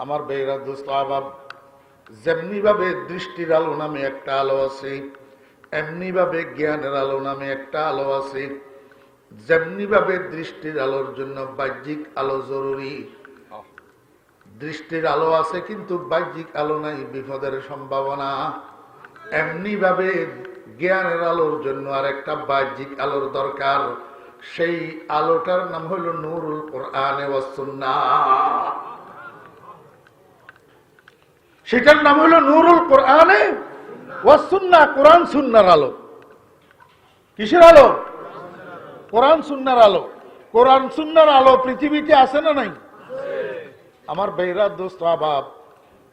আমার বেহরা দোস্ত আবাব যেমনি ভাবে দৃষ্টির আলো নামে একটা আলো আছে এমনি ভাবে জ্ঞানের আলো নামে একটা আলো আছে যেমনি ভাবে দৃষ্টির আলোর জন্য বাহ্যিক আলো জরুরি। দৃষ্টির আলো আছে কিন্তু বাহ্যিক আলো নাই বিপদের সম্ভাবনা। এমনি ভাবে জ্ঞানের আলোর জন্য আর একটা বাহ্যিক আলোর দরকার সেই আলোটার নাম হলো নুরুল কোরআনে ওয়াসুন্নাহ সেটার নাম হলো নুরুল কোরআনে ওয়াসুন্না কোরআন সুন্নার আলো। কিসের আলো? কোরআন সুন্নার আলো। কোরআন সুন্নার আলো পৃথিবীতে আছে না নাই? আমার বেহরা দোস্ত আবাব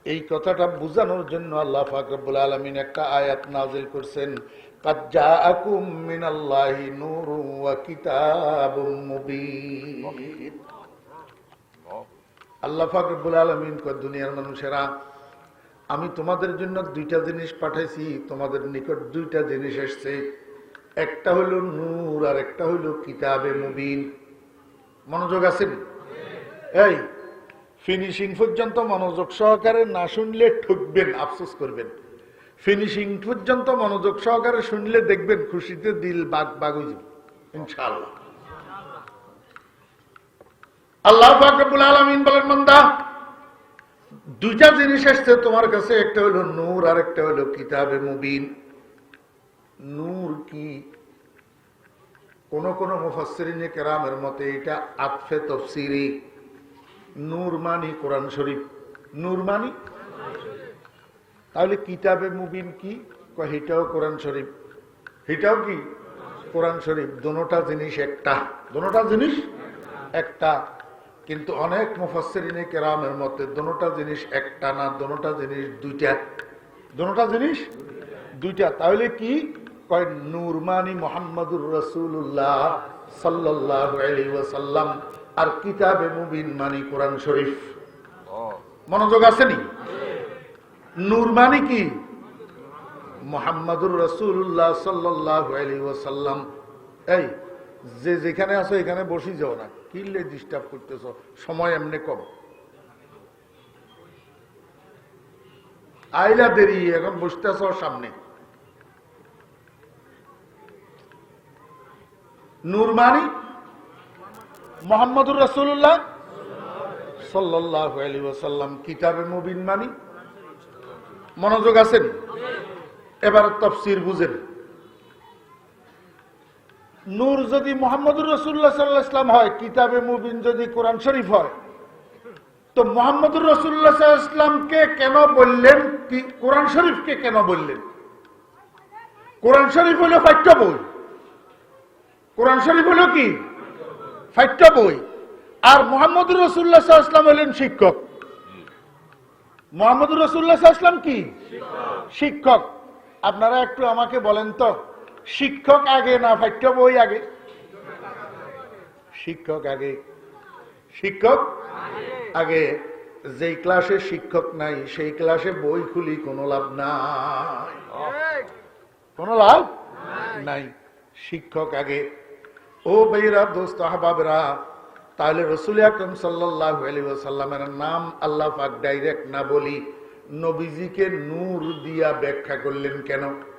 এই কথাটা বোঝানোর জন্য আল্লাহ ফাকরুল আলমিন একটা আয়াত নাজিল করছেন আল্লাহ ফাকরুল আলমিন দুনিয়ার মানুষেরা আমি তোমাদের জন্য দুইটা জিনিস পাঠাইছি, তোমাদের নিকট দুইটা জিনিস এসছে। একটা হইল নূর, আর একটা হইল কিতাবে মুবিন। মনোযোগ আছেন? এই ফিনিশিং পর্যন্ত মনোযোগ সহকারে না শুনলে ঠকবেন, আফসোস করবেন। ফিনিশিং পর্যন্ত মনোযোগ সহকারে শুনলে দেখবেন খুশিতে দিল বাগ বাগ যাবে, ইনশাআল্লাহ। আল্লাহ ফাকরুল আলমিন বলেন মন্দা দুইটা জিনিস এসছে তোমার কাছে, একটা হলো নূর আর একটা হলো কিতাবে মুবিন। নূর কি? কোন কোন মুফাসসিরিনে কেরামের মতে এটা আতফে তফসিরি। নূর মানি কোরআন শরীফ। নূর মানি? তাহলে কিতাবে মুবিন কি? এটাও কোরআন শরীফ। এটাও কি? কোরআন শরীফ। দোনোটা জিনিস একটা। দোনোটা জিনিস একটা। কিন্তু অনেক মুফাসসিরিনে কেরামের মতে দোনোটা জিনিস একটা না দোনোটা জিনিস দুইটা। দোনোটা জিনিস দুইটা। তাহলে কি? কয়, নূরমানি মোহাম্মদুর রসুল্লাহ সাল্লাহ ওয়াসাল্লাম আর কিতাবে মুবিন মানি কোরআন শরীফ। মনোযোগ আসেনি? নূরমানি কি? মোহাম্মদুর রসুল্লাহ সাল্লাহ আলী ওয়াসাল্লাম। এই যে যেখানে আছো, এখানে বসি যাও না। কিনলে ডিস্টার্ব করতেছ? সময় এমনি কম। আইলা দেরি, এখন বসতেছ সামনে। নূরমানি মোহাম্মদুর রসুল্লাহ সাল্লাহ কিতাবে মুবিন মানি। মনোযোগ আছেন? এবার তফসির বুঝেন। নূর যদি মোহাম্মদুর রসুল্লাহ সাল্লাহ ইসলাম হয়, কিতাবে মুবিন যদি কোরআন শরীফ হয়। তো মোহাম্মদুর রসুল্লাহ ইসলামকে কেন বললেন কি, কোরআন শরীফকে কেন বললেন? কোরআন শরীফ হলো পাঠ্য বই। কোরআন শরীফ হলো কি? পাঠ্য বই। আর মোহাম্মদুর রসুল্লাহ ইসলাম হলেন শিক্ষক। মোহাম্মদুর রসুল্লাহ ইসলাম কি? শিক্ষক। আপনারা একটু আমাকে বলেন তো শিক্ষক আগে না পাঠ্য বই আগে? শিক্ষক আগে। শিক্ষক আগে। যেই ক্লাসে শিক্ষক নাই সেই ক্লাসে বই খুলি কোনো লাভ নাই। কোনো লাভ নাই। শিক্ষক আগে। ও বেইরা দোস্ত আহবাবরা তাহলে রসুল আকরম সাল্লাহ নাম আল্লাহ পাক ডাইরেক্ট না বলি নবীজিকে নূর দিয়া ব্যাখ্যা করলেন কেন?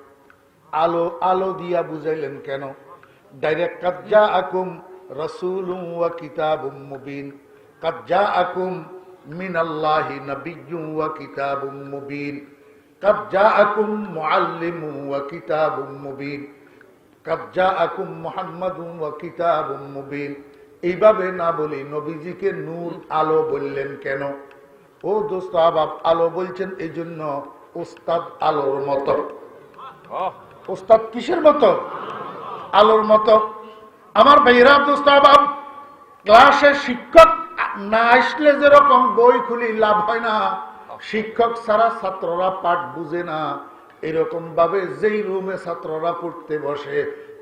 আলো আলো দিয়া বুঝাইলেন কেন? ডাইরেক্ট কাজ্জা আকুম রসুল কিতাবুম কাজ্জা আকুম মিন আল্লাহি নবিয়্যুম আকুম মুবিন। এইভাবে না বলি নবীজিকে নূর, আলো বললেন কেন? ও দোস্ত আবাব আলো বলছেন এই জন্য ওস্তাদ আলোর মতো। ওস্তাদ কিসের মতো? আলোর মতো। আমার ভাইরা দোস্ত আবাব ক্লাসে শিক্ষক না আসলে যেরকম বই খুলি লাভ হয় না। শিক্ষক ছাড়া ছাত্ররা পাঠ বুঝে না। এরকম ভাবে যেই রুমে ছাত্ররা পড়তে বসে,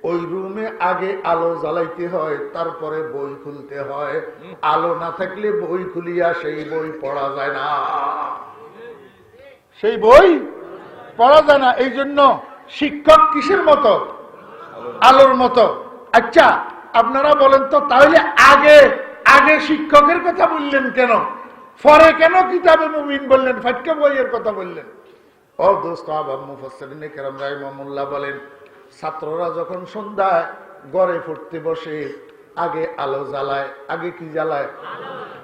ওই রুমে আগে আলো জ্বালাইতে হয়, তারপরে বই খুলতে হয়। আলো না থাকলে বই খুলিয়া সেই বই পড়া যায় না। সেই বই পড়া যায় না এই জন্য শিক্ষক কিসের মতো? আলোর মতো। আচ্ছা আপনারা বলেন তো, তাহলে আগে আগে শিক্ষকের কথা বললেন কেন? পরে কেন কিতাবে মুমিন বললেন, ফাটকা বইয়ের কথা বললেন? ও দোস্ত বলেন, ছাত্ররা যখন সন্ধ্যায় গড়ে ফুটতে বসে, আগে আলো জ্বালায়, আগে কি জ্বালায়?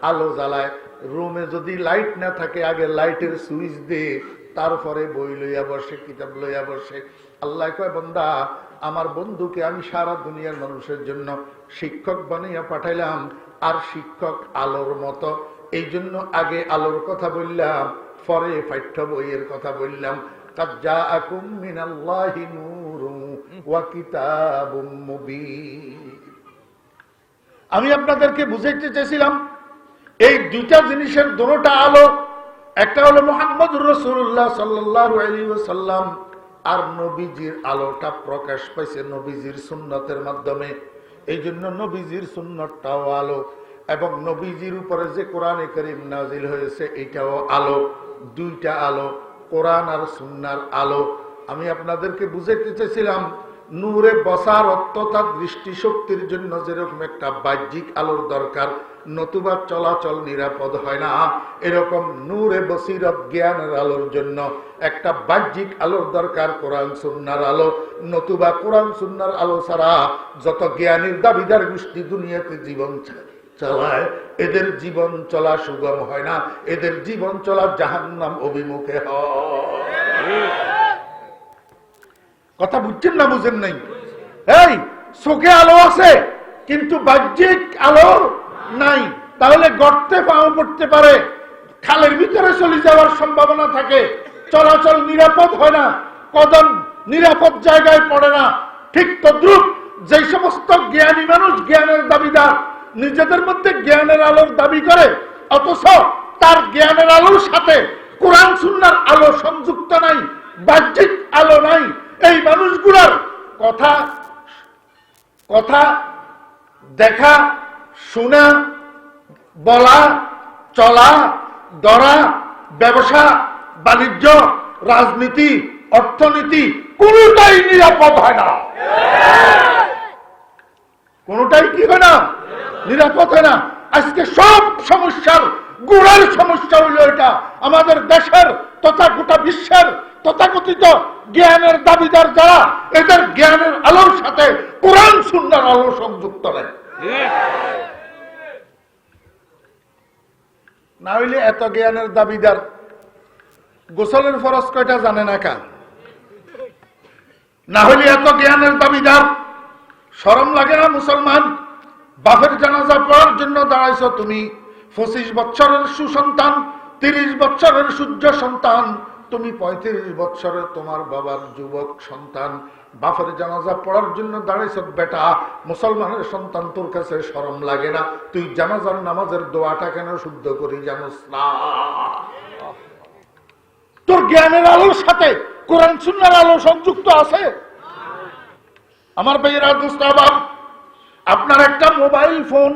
আলো জ্বালায়। রুমে যদি লাইট না থাকে, আগে লাইটের সুইচ দিয়ে তারপরে বই লইয়া বসে, কিতাব লইয়া বসে। আল্লাহ কয়, বন্দা, আমার বন্ধুকে আমি সারা দুনিয়ার মানুষের জন্য শিক্ষক বানাইয়া পাঠাইলাম, আর শিক্ষক আলোর মতো। এই জন্য আগে আলোর কথা বললাম, পরে পাঠ্য বইয়ের কথা বললাম। কাজা আকুম মিনাল্লাহি নূরু ওয়া কিতাবুম মুবিন। আমি আপনাদেরকে বুঝাইতে চাইছিলাম এই দুইটা জিনিসের দুটোটা আলো একটা হলো মোহাম্মদ রসুল্লাহ সাল্লাম আর নবীজির আলোটা প্রকাশ পাইছে নবীজির সুন্নতের মাধ্যমে। এই জন্য নবীজির সুন্নতটাও আলো, এবং নবীজির উপরে যে কোরআনে করিম নাজিল হয়েছে, এটাও আলো, দুইটা আলো, কোরআন আর সুন্নার আলো। আমি আপনাদেরকে বুঝাইতে চেয়েছিলাম নূরে বসার অত্যতা দৃষ্টিশক্তির জন্য যেরকম একটা বাহ্যিক আলোর দরকার, নতুবা চলাচল নিরাপদ হয় না। এরকম নূরে বসিরত জ্ঞানের আলোর জন্য একটা বাহ্যিক আলোর দরকার কোরআন সুন্নার আলো। নতুবা কোরআন সুন্নার আলো ছাড়া যত জ্ঞানীর দাবিদার গোষ্ঠী দুনিয়াতে জীবন চালায়, এদের জীবন চলা সুগম হয় না। এদের জীবন চলা জাহান্নাম অভিমুখে হয়। কথা বুঝছেন না বুঝেন নাই? এই, চোখে আলো আছে, কিন্তু বাহ্যিক আলো নাই। তাহলে গর্তে পাও পড়তে পারে। খালের ভিতরে চলে যাওয়ার সম্ভাবনা থাকে। চলাচল নিরাপদ হয় না, কদম নিরাপদ জায়গায় পড়ে না। ঠিক তদ্রুপ যে সমস্ত জ্ঞানী মানুষ জ্ঞানের দাবিদার, নিজেদের মধ্যে জ্ঞানের আলোর দাবি করে, অথচ তার জ্ঞানের আলোর সাথে কোরআন সুন্নার আলো সংযুক্ত নাই, বাহ্যিক আলো নাই। এই মানুষগুলার কথা কথা দেখা, শোনা, বলা, চলা দরা ব্যবসা, বাণিজ্য, রাজনীতি, অর্থনীতি, কোনটাই নিরাপদ হয় না। কোনটাই কি হয় না? নিরাপদ হয় না। আজকে সব সমস্যার গুড়ের সমস্যা হইল এটা। আমাদের দেশের তথা গোটা বিশ্বের তথাকথিত জ্ঞানের দাবিদার যারা, এদের জ্ঞানের আলোর সাথে কোরআন সুন্দর আলো সংযুক্ত নেই। না হইলে এত জ্ঞানের দাবিদার, গোসলের ফরজ কয়টা জানে না কা না হইলে এত জ্ঞানের দাবিদার সরম লাগে না মুসলমান? বাপের জানাজা পড়ার জন্য দাঁড়াইছ তুমি, পঁচিশ বছরের সুসন্তান, তিরিশ বছরের সূর্য সন্তান তুমি পঁয়ত্রিশ বছরের তোমার বাবার যুবক সন্তান। বাপের জানাজা পড়ার জন্য দাঁড়াইছ, বেটা। মুসলমানের সন্তান তোর কাছে সরম লাগে না। তুই জানাজার নামাজের দোয়াটা কেন শুদ্ধ করি জানোস না? তোর জ্ঞানের আলোর সাথে কোরআন সুন্নার আলো সংযুক্ত আছে? আমার ভাইয়েরা দুস্তাবাব আপনার একটা মোবাইল ফোন,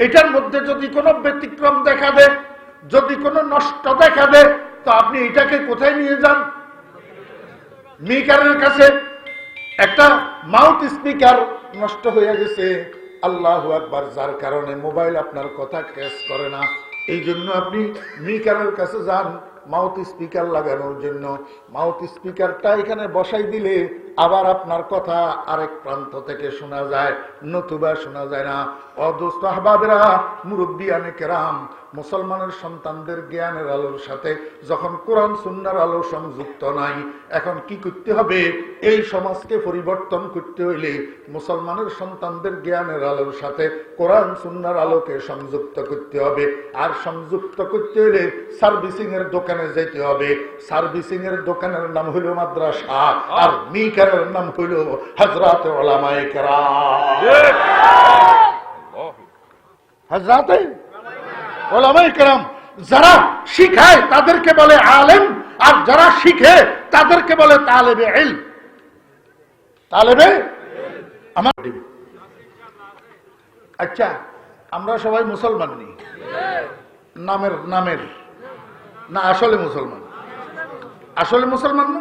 এটার মধ্যে যদি কোনো ব্যতিক্রম দেখা দেয় যদি কোনো নষ্ট দেখা দেয় তো আপনি এটাকে কোথায় নিয়ে যান? মিকারের কাছে একটা মাউথ স্পিকার নষ্ট হয়ে গেছে। আল্লাহ আকবার, যার কারণে মোবাইল আপনার কথা ক্যাশ করে না। এই জন্য আপনি মিকারের কাছে যান মাউথ স্পিকার লাগানোর জন্য। মাউথ স্পিকারটা এখানে বসাই দিলে আবার আপনার কথা আরেক প্রান্ত থেকে শোনা যায়, নতুবা শোনা যায় না। অদোস্ত আহবাবেরা, মুরব্বী কেরাম, মুসলমানের সন্তানদের জ্ঞানের আলোর সাথে যখন কোরআন সুন্নার আলো সংযুক্ত নাই, এখন কি করতে হবে? এই সমাজকে পরিবর্তন করতে হইলে মুসলমানের সন্তানদের জ্ঞানের আলোর সাথে কোরআন সুন্নার আলোকে সংযুক্ত করতে হবে। আর সংযুক্ত করতে হইলে সার্ভিসিং এর দোকানে যেতে হবে। সার্ভিসিং এর দোকানের নাম হইল মাদ্রাসা। আর মিকারের নাম হইল হজরত ওলামায়ে কেরাম হজরাতে ওলামাই কেরাম যারা শিখায় তাদেরকে বলে আলেম আর যারা শিখে তাদেরকে বলে তালেবে এল তালেবে আমার আচ্ছা আমরা সবাই মুসলমান নি। নামের নামের। না আসলে মুসলমান। আসলে মুসলমান না?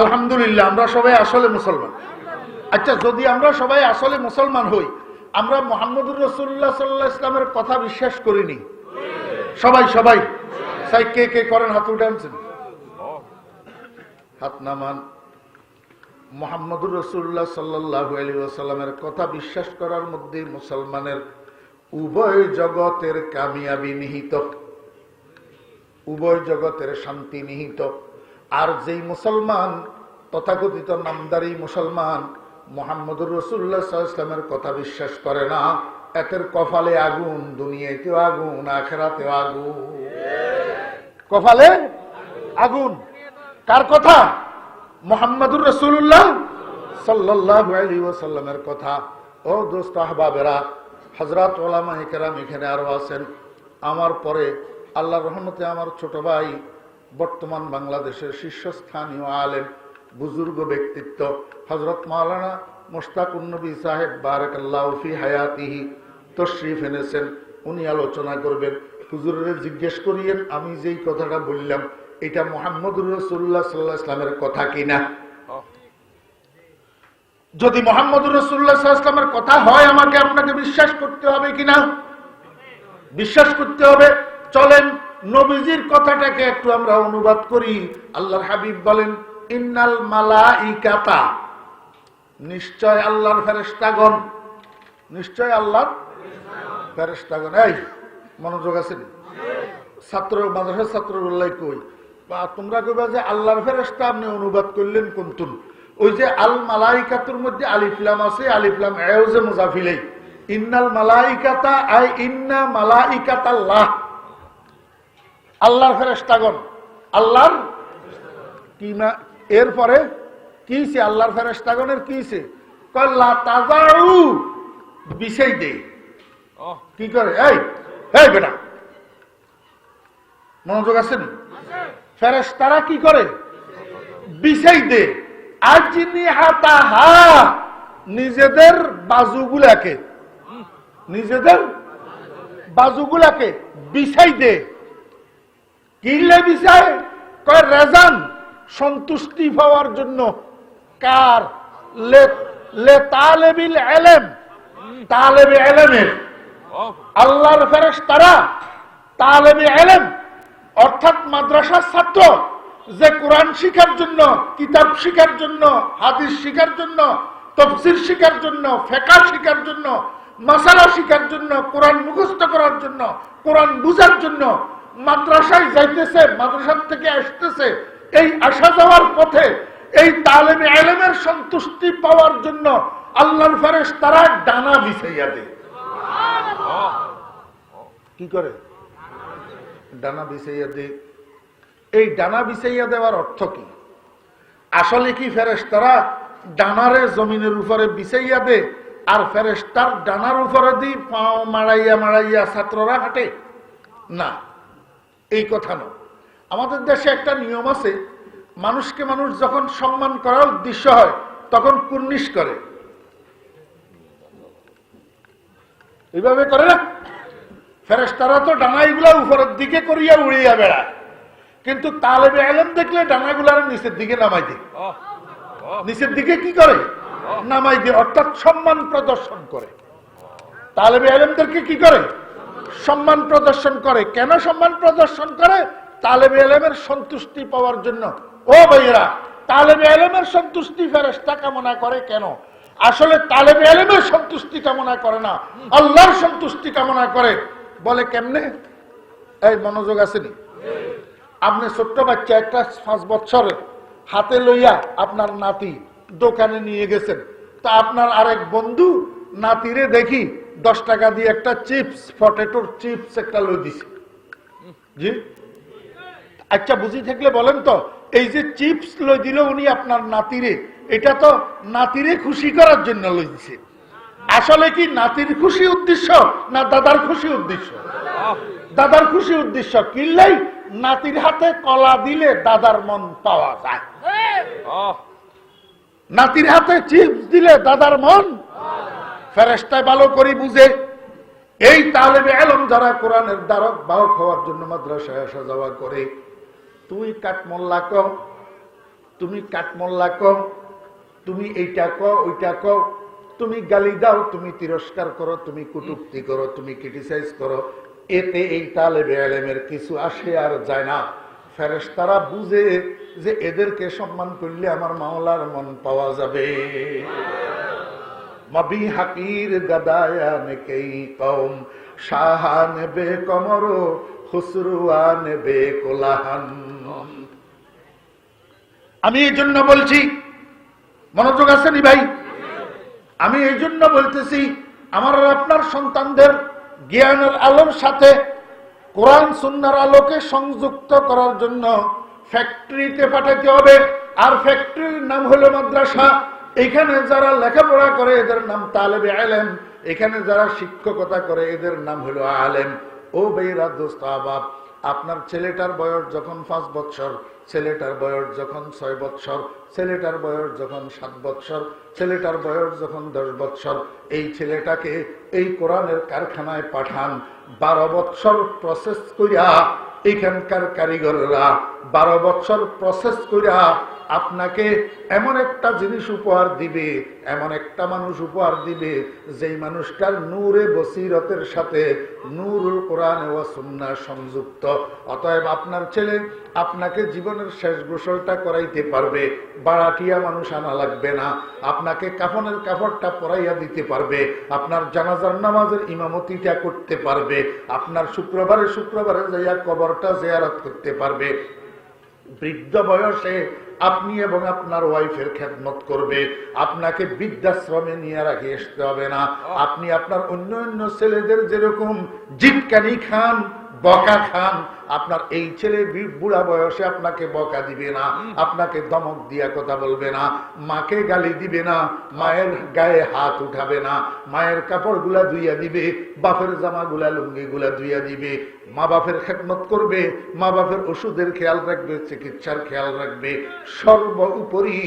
আলহামদুলিল্লাহ, আমরা সবাই আসলে মুসলমান। আচ্ছা যদি আমরা সবাই আসলে মুসলমান হই, আমরা মোহাম্মদুর রসুল্লাহ সাল্লাহ ইসলামের কথা বিশ্বাস করিনি? সবাই সবাই। সাই কে কে করেন, হাত উঠানছেন হাত নামান। মোহাম্মদুর রসুল্লাহ সাল্লাহ আলী ওসাল্লামের কথা বিশ্বাস করার মধ্যে মুসলমানের উভয় জগতের কামিয়াবি নিহিত। উভয় জগতের শান্তি নিহিত। আর যেই মুসলমান, তথাকথিত নামদারি মুসলমান মোহাম্মদুর রসুল্লাহ ইসলামের কথা বিশ্বাস করে না এতের কপালে আগুন, দুনিয়াতেও আগুন, আখেরাতেও আগুন। কপালে আগুন। কার কথা? মোহাম্মদুর রসুল্লাহ সাল্লাহ আলী ওসাল্লামের কথা। ও দোস্ত আহবাবেরা হজরত ওলামা কেরাম এখানে আরও আছেন। আমার পরে আল্লাহ রহমতে আমার ছোট ভাই বর্তমান বাংলাদেশের শীর্ষস্থানীয় আলেম, বুজুর্গ ব্যক্তিত্ব হজরত মাওলানা মোস্তাকুন্নবী সাহেব বারাকাল্লাহফি হায়াতিহি তশরিফ এনেছেন। উনি আলোচনা করবেন। হুজুরের জিজ্ঞেস করিয়েন, আমি যেই কথাটা বললাম, এটা মোহাম্মদুর রসুল্লাহ সাল্লাহ ইসলামের কথা কিনা? যদি মোহাম্মদুর রসুল্লাহ ইসলামের কথা হয়, আমাকে আপনাকে বিশ্বাস করতে হবে কিনা? বিশ্বাস করতে হবে। চলেন নবীজির কথাটাকে একটু আমরা অনুবাদ করি। আল্লাহর হাবিব বলেন, ইন্নাল মালা ইকাতা নিশ্চয় আল্লাহর ফেরেস্তাগণ নিশ্চয় আল্লাহর ফেরেস্তাগণ এই, মনোযোগ আছে? নি? ছাত্র মাদ্রাসা ছাত্র উল্লাই কই? বা তোমরা কইবা যে আল্লাহর ফেরেস্তা আপনি অনুবাদ করলেন কোনতুন? ওই যে আল মালাইকাতুর মধ্যে আলিফলাম আছে আলিফলাম এও যে মুজাফিলাই। ইন্নাল মালাইকাতা, আই ইন্না মালাইকাতাল্লাহ। আল্লাহর ফেরেস্তাগণ আল্লাহর? কি না এরপরে কিছে আল্লাহর ফেরেস্তাগণের কিছে কল্লা তাজাউ বিষয় দে কি করে? এই এই বেটা। মনোযোগ আছে নি? ফেরেস্তারা কি করে? বিষয় দে আজিনি হাতা হা নিজেদের বাজুগুলাকে। নিজেদের বাজুগুলাকে বিষয় দে কিনলে বিষয় কয় রেজান, সন্তুষ্টি পাওয়ার জন্য কার? লে তালেবিল এলেম আল্লাহর তারা এলেম, অর্থাৎ মাদ্রাসার ছাত্র, যে জন্য, কিতাব শিখার জন্য, হাদিস শিখার জন্য তফসির শিখার জন্য ফেকা শিখার জন্য, মাসালা শিখার জন্য, কোরআন মুখস্থ করার জন্য, কোরআন বুঝার জন্য মাদ্রাসায় যাইতেছে, মাদ্রাসার থেকে আসতেছে, এই আসা যাওয়ার পথে এই তালেমে আলেমের সন্তুষ্টি পাওয়ার জন্য আল্লাহর ফেরেশ তারা ডানা বিছাইয়া দেয়। কি করে? ডানা বিছাইয়া দেয়। এই ডানা বিছাইয়া দেওয়ার অর্থ কি? আসলে কি ফেরেশতারা ডানারে জমিনের উপরে বিছাইয়া দে আর ফেরেশতার ডানার উপরে দিয়ে পাও মারাইয়া মারাইয়া ছাত্ররা হাঁটে? না। এই কথা নয়। আমাদের দেশে একটা নিয়ম আছে মানুষকে মানুষ যখন সম্মান করার উদ্দেশ্য হয় তখন কুর্নিশ করে। এইভাবে করে না? ফেরেস্তারা তো ডানাইগুলা উপরের দিকে করিয়া উড়িয়া বেড়ায়। কিন্তু তালেবে আলম দেখলে ডানাগুলার নিচের দিকে নামাই দিই নিচের দিকে কি করে? নামাই দিয়ে অর্থাৎ সম্মান প্রদর্শন করে। তালেবে আলমদেরকে কি করে? সম্মান প্রদর্শন করে। কেন সম্মান প্রদর্শন করে? তালেবে আলমের সন্তুষ্টি পাওয়ার জন্য। ও ভাইয়েরা, তালেবে আলমের সন্তুষ্টি ফেরেস্তা কামনা করে কেন? আসলে তালেবে আলমের সন্তুষ্টি কামনা করে না। আল্লাহর সন্তুষ্টি কামনা করে। বলে কেমনে? এই মনোযোগ আসেনি? আপনি ছোট্ট বাচ্চা, একটা পাঁচ বছর হাতে লইয়া আপনার নাতি দোকানে নিয়ে গেছেন। তা আপনার আরেক বন্ধু নাতিরে দেখি দশ টাকা দিয়ে একটা চিপস পটেটোর চিপস একটা লই দিছে। জি? আচ্ছা বুঝি থাকলে বলেন তো এই যে চিপস লই দিল উনি আপনার নাতিরে এটা তো নাতিরে খুশি করার জন্য লই দিছে। আসলে কি নাতির খুশি উদ্দেশ্য না দাদার খুশি উদ্দেশ্য? দাদার খুশি উদ্দেশ্য কিনলেই নাতির হাতে কলা দিলে দাদার মন পাওয়া যায়। নাতির হাতে চিপস দিলে দাদার মন ফেরেস্তায় ভালো করে বুঝে। এই তালেবে এলম যারা কোরআনের দ্বারক বাহক হওয়ার জন্য মাদ্রাসায় আসা যাওয়া করে তুই কাঠমোল্লা কম তুমি কাঠমোল্লা কম তুমি এইটা ক ওইটা ক তুমি গালি দাও, তুমি তিরস্কার করো, তুমি কুটুক্তি করো, তুমি ক্রিটিসাইজ করো। এতে এই তালেবে আলেমের কিছু আসে আর যায় না। ফেরেস তারা বুঝে যে এদেরকে সম্মান করলে আমার মাওলার মন পাওয়া যাবে। মবি হাকির গদায়ান কম শাহান বে কমর, খুসরুয়ান বে কোলাহান। আমি এই জন্য বলছি, মনোযোগ আছেনি ভাই? আমি এই জন্য বলতেছি, আমার আপনার সন্তানদের জ্ঞানের আলোর সাথে কোরআন সুন্নার আলোকে সংযুক্ত করার জন্য ফ্যাক্টরিতে পাঠাতে হবে। আর ফ্যাক্টরির নাম হলো মাদ্রাসা। এখানে যারা লেখাপড়া করে, এদের নাম তালেবে আলেম। এখানে যারা শিক্ষকতা করে, এদের নাম হলো আলেম। ও বেইরা দোস্ত আবাব আপনার ছেলেটার বয়স যখন পাঁচ বৎসর, ছেলেটার বয়স যখন ছয় বৎসর, ছেলেটার বয়স যখন সাত বৎসর, ছেলেটার বয়স যখন দশ বৎসর, এই ছেলেটাকে এই কোরআনের কারখানায় পাঠান। বারো বৎসর প্রসেস করিয়া এখানকার কারিগররা, বারো বৎসর প্রসেস করিয়া আপনাকে এমন একটা জিনিস উপহার দিবে, এমন একটা মানুষ উপহার দিবে, যেই মানুষটার নূরে বসিরতের সাথে নূরুল কোরআন ও সুন্না সংযুক্ত। অতএব আপনার ছেলে আপনাকে জীবনের শেষ গোসলটা করাইতে পারবে বাড়াটিয়া মানুষ আনা লাগবে না, আপনাকে কাফনের কাপড়টা পরাইয়া দিতে পারবে, আপনার জানাজার নামাজের ইমামতিটা করতে পারবে, আপনার শুক্রবারে শুক্রবারে যাইয়া কবরটা জেয়ারত করতে পারবে। বৃদ্ধ বয়সে আপনি এবং আপনার ওয়াইফের খেদমত করবে। আপনাকে বৃদ্ধাশ্রমে নিয়ে রাখি আসতে হবে না। আপনি আপনার অন্য অন্য ছেলেদের যেরকম জিটকানি খান বকা খান, আপনার এই ছেলে বুড়া বয়সে আপনাকে বকা দিবে না, আপনাকে দমক দিয়া কথা বলবে না, মাকে গালি দিবে না, মায়ের গায়ে হাত উঠাবে না, মায়ের কাপড়গুলা ধুইয়া দিবে, বাপের জামা গুলা লুঙ্গি গুলা ধুইয়া দিবে, মা বাপের খেদমত করবে, মা বাপের ওষুধের খেয়াল রাখবে, চিকিৎসার খেয়াল রাখবে সর্বোপরি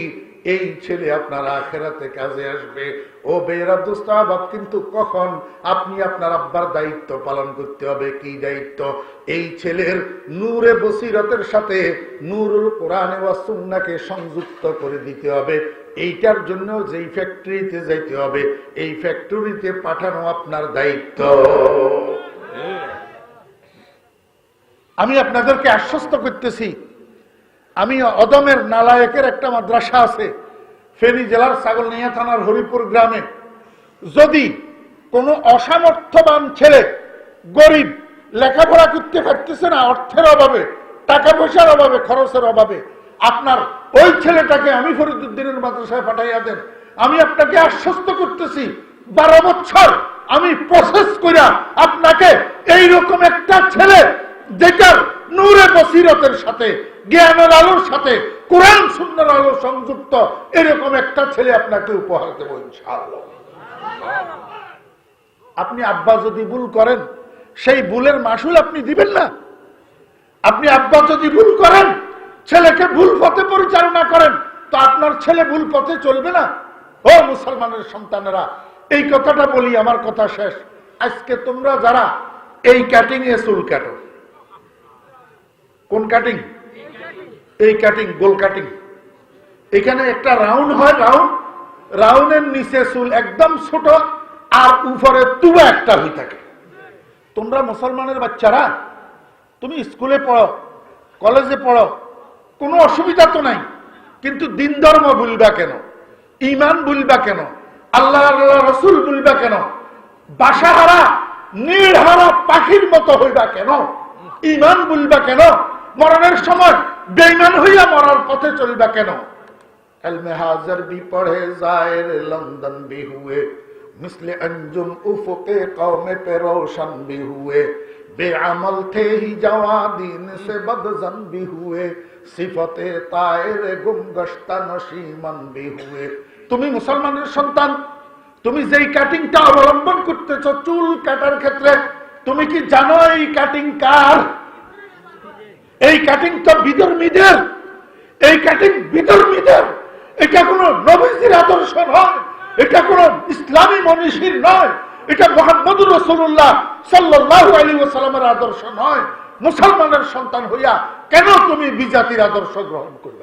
এই ছেলে আপনার আখেরাতে কাজে আসবে। ও বেয়েরা দুস্তাবাব কিন্তু কখন আপনি আপনার আব্বার দায়িত্ব পালন করতে হবে, কি দায়িত্ব? এই ছেলের নূরে বসিরতের সাথে নুরুল কোরআনে ওয়া সুন্নাকে সংযুক্ত করে দিতে হবে। এইটার জন্য যেই ফ্যাক্টরিতে যাইতে হবে, এই ফ্যাক্টরিতে পাঠানো আপনার দায়িত্ব। আমি আপনাদেরকে আশ্বস্ত করতেছি আমি অদমের নালায়কের একটা মাদ্রাসা আছে, ফেনী জেলার ছাগলনিয়া থানার হরিপুর গ্রামে। যদি কোনো অসামর্থ্যবান ছেলে গরিব, লেখাপড়া করতে পারতেছে না অর্থের অভাবে টাকা পয়সার অভাবে, খরচের অভাবে, আপনার ওই ছেলেটাকে আমি ফরিদুদ্দিনের মাদ্রাসায় পাঠাইয়া দেন। আমি আপনাকে আশ্বস্ত করতেছি, বারো বছর আমি প্রসেস করিয়া আপনাকে এইরকম একটা ছেলে, যেটার নূরে বসিরতের সাথে, জ্ঞানের আলোর সাথে, কোরআন সুন্দর আলো সংযুক্ত, এরকম একটা ছেলে আপনাকে উপহার দেবো ইনশাআল্লাহ। আপনি আব্বা যদি ভুল করেন, সেই ভুলের মাসুল আপনি দিবেন না। আপনি আব্বা যদি ভুল করেন, ছেলেকে ভুল পথে পরিচালনা করেন, তো আপনার ছেলে ভুল পথে চলবে না। ও মুসলমানের সন্তানেরা, এই কথাটা বলি, আমার কথা শেষ। আজকে তোমরা যারা এই কাটিং এ চুল কাটো কোন কাটিং এই কাটিং গোল কাটিং এখানে একটা রাউন্ড হয় রাউন্ড রাউন্ডের নিচে চুল একদম ছোট, আর উপরে তুবা একটা হয়ে থাকে। তোমরা মুসলমানের বাচ্চারা, তুমি স্কুলে পড়ো কলেজে পড়ো, কোনো অসুবিধা তো নাই। কিন্তু দিন ধর্ম ভুলবা কেন? ইমান ভুলবা কেন? আল্লাহ আল্লাহ, রসুল ভুলবা কেন? বাসাহারা, নির্হারা পাখির মতো হইবা কেন? ইমান ভুলবা কেন? মরণের সময় বেইমান হইয়া মরার পথে চলবা কেন? বি পড়ে যায় মিসলে জওয়া দিন সে বদজন গুম তুমি মুসলমানের সন্তান, তুমি যেই কাটিংটা অবলম্বন করতেছ চুল কাটার ক্ষেত্রে, তুমি কি জানো এই কাটিং কার? এই কাটিং তো বিধর্মীদের, এই কাটিং বিধর্মীদের। এটা কোন নবীজির আদর্শ নয়, এটা কোন ইসলামী মনীষীর নয়, এটা মোহাম্মদ রসুল্লাহ সাল্লাহ আলী ওসালামের আদর্শ নয়। মুসলমানের সন্তান হইয়া কেন তুমি বিজাতির আদর্শ গ্রহণ করবে?